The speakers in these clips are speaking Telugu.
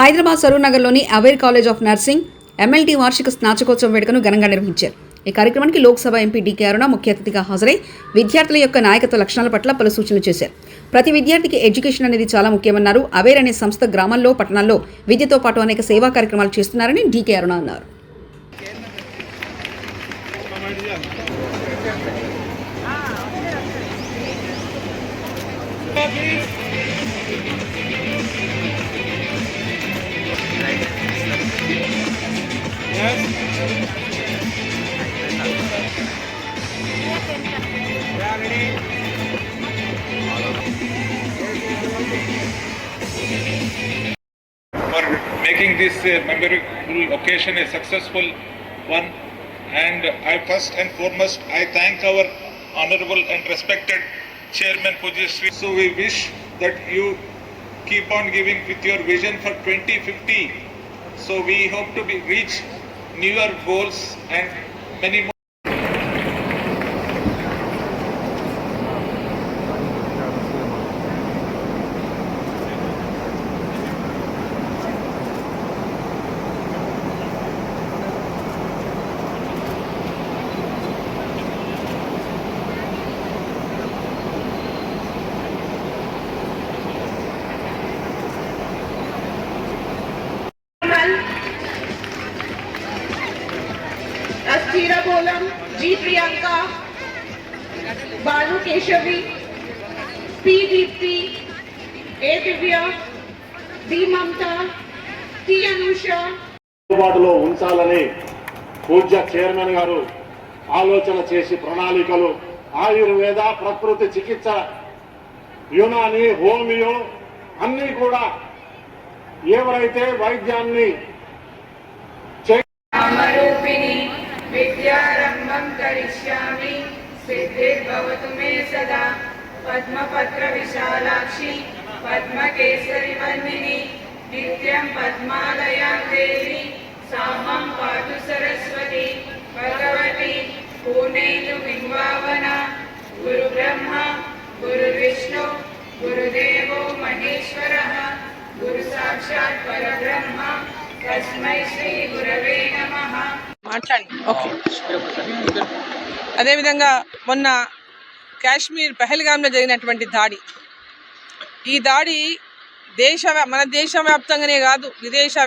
Hyderabad సరూనగర్లోని Aware college of nursing MLT వార్షిక స్నాతకోత్సవ వేడుకను ఘనంగా నిర్వహించారు. ఈ కార్యక్రమానికి లోక్సభ ఎంపీ డీకే అరుణ ముఖ్య అతిథిగా హాజరై విద్యార్థుల యొక్క నాయకత్వ లక్షణాల పట్ల పలు సూచనలు చేశారు. ప్రతి విద్యార్థికి ఎడ్యుకేషన్ అనేది చాలా ముఖ్యమన్నారు. అవేర్ అనే సంస్థ గ్రామాల్లో పట్టణాల్లో విద్యతో పాటు అనేక సేవా కార్యక్రమాలు చేస్తున్నారని డీకే అరుణ అన్నారు. For making this uh, memorable occasion a successful one. And I first and foremost, I thank our honorable and respected Chairman Pujyasri. So we wish that you keep on giving with your vision for 2050. So we hope to be, reach newer goals and many more. Balu Keshavi P Deepthi A Divya D Mamata T Anusha అందుబాటులో ఉంచాలని పూజ్య చైర్మన్ గారు ఆలోచన చేసి ప్రణాళికలు ఆయుర్వేద ప్రకృతి చికిత్స యునాని హోమియో అన్నీ కూడా ఎవరైతే వైద్యాన్ని सदा पद्मपत्रविशालाक्षि पद्मकेसरिवर्णिनि नित्यं पद्मालयां देवी सा मां पातु सरस्वती भगवती पूर्णेतु बिम्बावना गुरुब्रह्मा गुरुविष्णु गुरुदेवो महेश्वरः गुरुसाक्षात् परब्रह्म तस्मै श्रीगुरवे नमः మాట్లాడండి ఓకే అదేవిధంగా మొన్న కాశ్మీర్ పెహల్గామ్లో జరిగినటువంటి దాడి. ఈ దాడి దేశ మన దేశవ్యాప్తంగానే కాదు విదేశ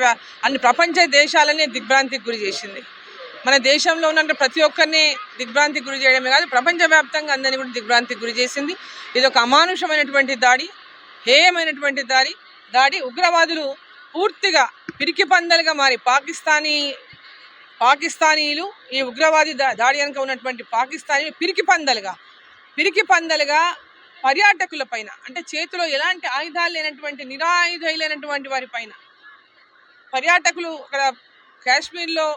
అన్ని ప్రపంచ దేశాలనే దిగ్భ్రాంతికి గురి చేసింది. మన దేశంలో ఉన్న ప్రతి ఒక్కరిని దిగ్భ్రాంతికి గురి చేయడమే కాదు ప్రపంచవ్యాప్తంగా అందరినీ కూడా దిగ్భ్రాంతికి గురి చేసింది. ఇది ఒక అమానుషమైనటువంటి దాడి హేయమైనటువంటి దాడి. దాడి ఉగ్రవాదులు పూర్తిగా పిరికి పందలుగా మారి పాకిస్తానీ పాకిస్తానీలు ఈ ఉగ్రవాది దా- దాడి వెనుక ఉన్నటువంటి పాకిస్తానీ పిరికి పందలుగా పిరికి పందలుగా పర్యాటకుల పైన అంటే చేతిలో ఎలాంటి ఆయుధాలు లేనటువంటి నిరాయుధులైనటువంటి వారి పైన. పర్యాటకులు అక్కడ కాశ్మీర్లో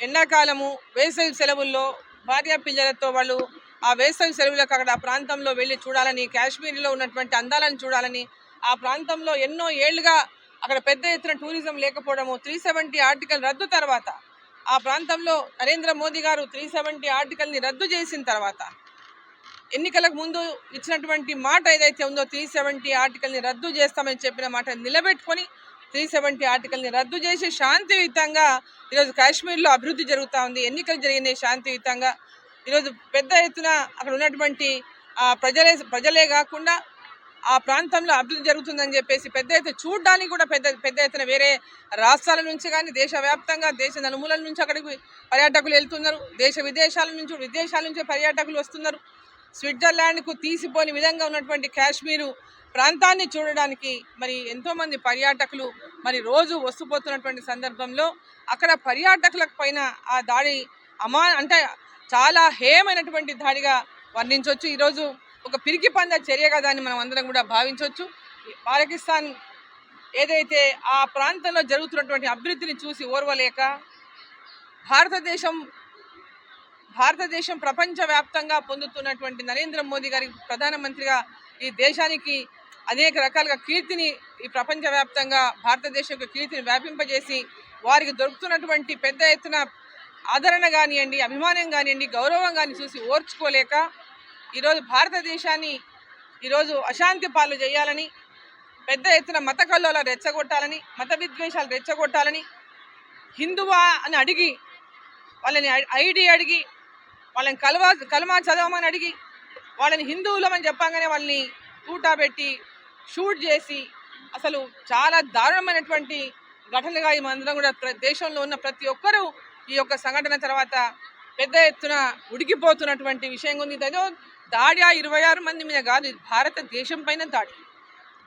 ఎండాకాలము వేసవి సెలవుల్లో భార్య పిల్లలతో వాళ్ళు ఆ వేసవి సెలవులకు అక్కడ ఆ ప్రాంతంలో వెళ్ళి చూడాలని కాశ్మీర్లో ఉన్నటువంటి అందాలను చూడాలని ఆ ప్రాంతంలో ఎన్నో ఏళ్ళుగా అక్కడ పెద్ద ఎత్తున టూరిజం లేకపోవడము త్రీ సెవెంటీ ఆర్టికల్ రద్దు తర్వాత ఆ ప్రాంతంలో నరేంద్ర మోదీ గారు త్రీ సెవెంటీ ఆర్టికల్ని రద్దు చేసిన తర్వాత ఎన్నికలకు ముందు ఇచ్చినటువంటి మాట ఏదైతే ఉందో త్రీ సెవెంటీ ఆర్టికల్ని రద్దు చేస్తామని చెప్పిన మాట నిలబెట్టుకొని త్రీ సెవెంటీ ఆర్టికల్ని రద్దు చేసి శాంతియుతంగా ఈరోజు కాశ్మీర్లో అభివృద్ధి జరుగుతూ ఉంది. ఎన్నికలు జరిగినాయి శాంతియుతంగా. ఈరోజు పెద్ద ఎత్తున అక్కడ ఉన్నటువంటి ప్రజలే ప్రజలే కాకుండా ఆ ప్రాంతంలో అభివృద్ధి జరుగుతుందని చెప్పేసి పెద్ద ఎత్తున చూడడానికి కూడా పెద్ద పెద్ద ఎత్తున వేరే రాష్ట్రాల నుంచి కానీ దేశవ్యాప్తంగా దేశ నలుమూలల నుంచి అక్కడికి పర్యాటకులు వెళ్తున్నారు. దేశ విదేశాల నుంచి విదేశాల నుంచి పర్యాటకులు వస్తున్నారు. స్విట్జర్లాండ్కు తీసిపోని విధంగా ఉన్నటువంటి కాశ్మీరు ప్రాంతాన్ని చూడడానికి మరి ఎంతోమంది పర్యాటకులు మరి రోజు వస్తుపోతున్నటువంటి సందర్భంలో అక్కడ పర్యాటకుల పైన ఆ దాడి అమా అంటే చాలా హేయమైనటువంటి దాడిగా వర్ణించవచ్చు ఈరోజు ఒక పిరికి పంద చర్యగా దాన్ని మనం అందరం కూడా భావించవచ్చు పాకిస్తాన్ ఏదైతే ఆ ప్రాంతంలో జరుగుతున్నటువంటి అభివృద్ధిని చూసి ఓర్వలేక భారతదేశం భారతదేశం ప్రపంచవ్యాప్తంగా పొందుతున్నటువంటి నరేంద్ర మోదీ గారి ప్రధానమంత్రిగా ఈ దేశానికి అనేక రకాలుగా కీర్తిని ఈ ప్రపంచవ్యాప్తంగా భారతదేశం యొక్క కీర్తిని వ్యాపింపజేసి వారికి దొరుకుతున్నటువంటి పెద్ద ఎత్తున ఆదరణ కానివ్వండి అభిమానం కానివ్వండి గౌరవం కానీ చూసి ఓర్చుకోలేక ఈరోజు భారతదేశాన్ని ఈరోజు అశాంతి పాలు చేయాలని పెద్ద ఎత్తున మత కల్లోల రెచ్చగొట్టాలని మత విద్వేషాలు రెచ్చగొట్టాలని హిందువా అని అడిగి వాళ్ళని ఐడి అడిగి వాళ్ళని కలవా కలమా చదవమని అడిగి వాళ్ళని హిందువులమని చెప్పంగానే వాళ్ళని తూటా పెట్టి షూట్ చేసి అసలు చాలా దారుణమైనటువంటి ఘటనగా ఈ మందరం కూడా ప్ర- దేశంలో ఉన్న ప్రతి ఒక్కరూ ఈ యొక్క సంఘటన తర్వాత పెద్ద ఎత్తున ఉడికిపోతున్నటువంటి విషయం ఉంది. ఇదేదో దాడి ఆ ఇరవై ఆరు మంది మీద కాదు ఇది భారతదేశం పైన దాడి.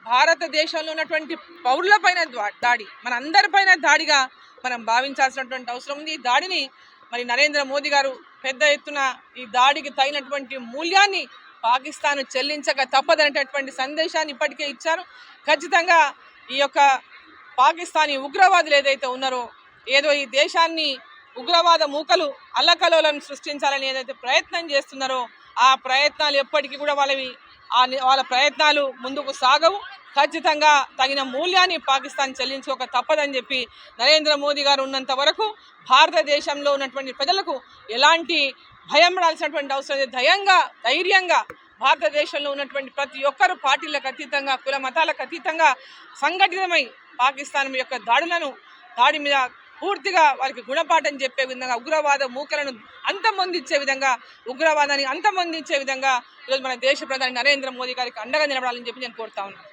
భారతదేశంలో ఉన్నటువంటి పౌరులపైన ద్వా- దాడి. మన అందరిపైన దాడిగా మనం భావించాల్సినటువంటి అవసరం ఉంది. ఈ దాడిని మరి నరేంద్ర మోదీ గారు పెద్ద ఎత్తున ఈ దాడికి తగినటువంటి మూల్యాన్ని పాకిస్తాన్ చెల్లించక తప్పదనేటటువంటి సందేశాన్ని ఇప్పటికే ఇచ్చారు. ఖచ్చితంగా ఈ యొక్క పాకిస్తానీ ఉగ్రవాదులు ఏదైతే ఉన్నారో ఏదో ఈ దేశాన్ని ఉగ్రవాద మూకలు అల్లకలోలను సృష్టించాలని ఏదైతే ప్రయత్నం చేస్తున్నారో ఆ ప్రయత్నాలు ఎప్పటికీ కూడా వాళ్ళవి వాళ్ళ ప్రయత్నాలు ముందుకు సాగవు. ఖచ్చితంగా తగిన మూల్యాన్ని పాకిస్తాన్ చెల్లించుకోక తప్పదని చెప్పి నరేంద్ర మోదీ గారు ఉన్నంత వరకు భారతదేశంలో ఉన్నటువంటి ప్రజలకు ఎలాంటి భయం రాల్సినటువంటి అవసరం లేదు. ధైర్యంగా ధైర్యంగా భారతదేశంలో ఉన్నటువంటి ప్రతి ఒక్కరు పార్టీలకు అతీతంగా కుల మతాలకు అతీతంగా సంఘటితమై పాకిస్తాన్ యొక్క దాడులను దాడి మీద పూర్తిగా వారికి గుణపాఠం చెప్పే విధంగా ఉగ్రవాద మూకలను అంతమొందించే విధంగా ఉగ్రవాదాన్ని అంతమొందించే విధంగా ఈరోజు మన దేశ ప్రధాని నరేంద్ర మోదీ గారికి అండగా నిలబడాలని చెప్పి నేను కోరుతా ఉన్నాను.